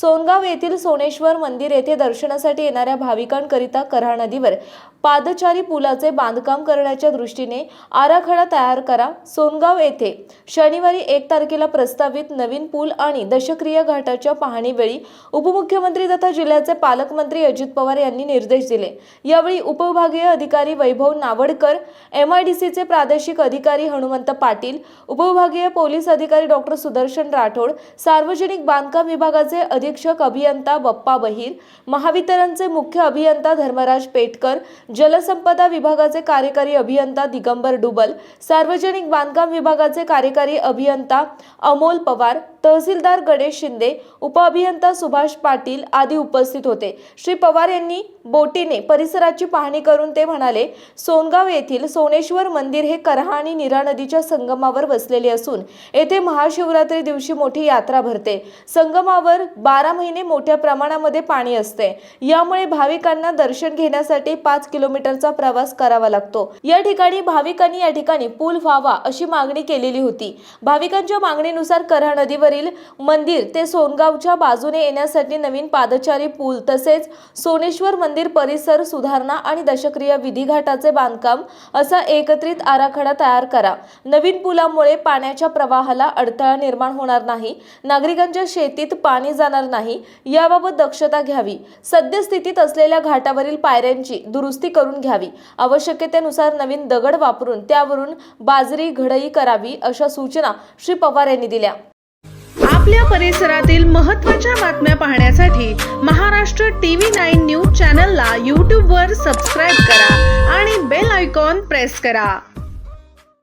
सोनगाव येथील सोनेश्वर मंदिर येथे दर्शनासाठी येणाऱ्या भाविकांकरिता कऱ्हा नदीवर पादचारी पुलाचे बांधकाम करण्याच्या दृष्टीने आराखडा तयार करा. सोनगाव येथे शनिवारी एक तारखेला प्रस्तावित नवीन पूल आणि दशक्रिया घाटाच्या पाहणीवेळी उपमुख्यमंत्री तथा जिल्ह्याचे पालकमंत्री अजित पवार यांनी निर्देश दिले. यावेळी उपविभागीय अधिकारी वैभव नावडकर एमआयडीसीचे प्रादेशिक अधिकारी हनुमंत पाटील उपविभागीय पोलीस अधिकारी डॉक्टर सुदर्शन राठोड सार्वजनिक बांधकाम विभागाचे अधीक्षक अभियंता बप्पा बहिर महावितरणचे मुख्य अभियंता धर्मराज पेटकर जलसंपदा विभागाचे कार्यकारी अभियंता दिगंबर डुबल सार्वजनिक बांधकाम विभागाचे कार्यकारी अभियंता अमोल पवार तहसीलदार गणेश शिंदे उपअभियंता सुभाष पाटील आदी उपस्थित होते. श्री पवार यांनी बोटीने परिसराची पाहणी करून ते म्हणाले सोनगाव येथील सोनेश्वर मंदिर हे करहा आणि नीरा नदीच्या संगमावर वसलेले असून येथे महाशिवरात्री दिवशी मोठी यात्रा भरते. संगमावर बारा महिने मोठ्या प्रमाणामध्ये पाणी असते. यामुळे भाविकांना दर्शन घेण्यासाठी पाच किलोमीटरचा प्रवास करावा लागतो. या ठिकाणी भाविकांनी या ठिकाणी पूल व्हावा अशी मागणी केलेली होती. भाविकांच्या मागणीनुसार करहा नदीवरील मंदिर ते सोनगावच्या बाजूने येण्यासाठी नवीन पादचारी पूल तसेच सोनेश्वर मंदिर परिसर सुधारणा आणि दशक्रिया विधी घाटाचे बांधकाम असा एकत्रित आराखडा तयार करा. नवीन पुलामुळे पाण्याच्या प्रवाहाला अडथळा निर्माण होणार नाही. नागरिकांच्या शेतीत पाणी जाणार नाही याबाबत दक्षता घ्यावी सद्यस्थितीत असलेल्या घाटावरील पायऱ्यांची दुरुस्ती करून घ्यावी. आवश्यकतेनुसार नवीन दगड वापरून त्यावरून बाजरी घडई करावी अशा सूचना श्री पवार यांनी दिल्या. आपल्या परिसरातील महत्त्वाच्या बातम्या पाहण्यासाठी महाराष्ट्र टीव्ही नाईन न्यूज चॅनलला यूट्यूबवर सबस्क्राईब करा आणि बेल आयकॉन प्रेस करा.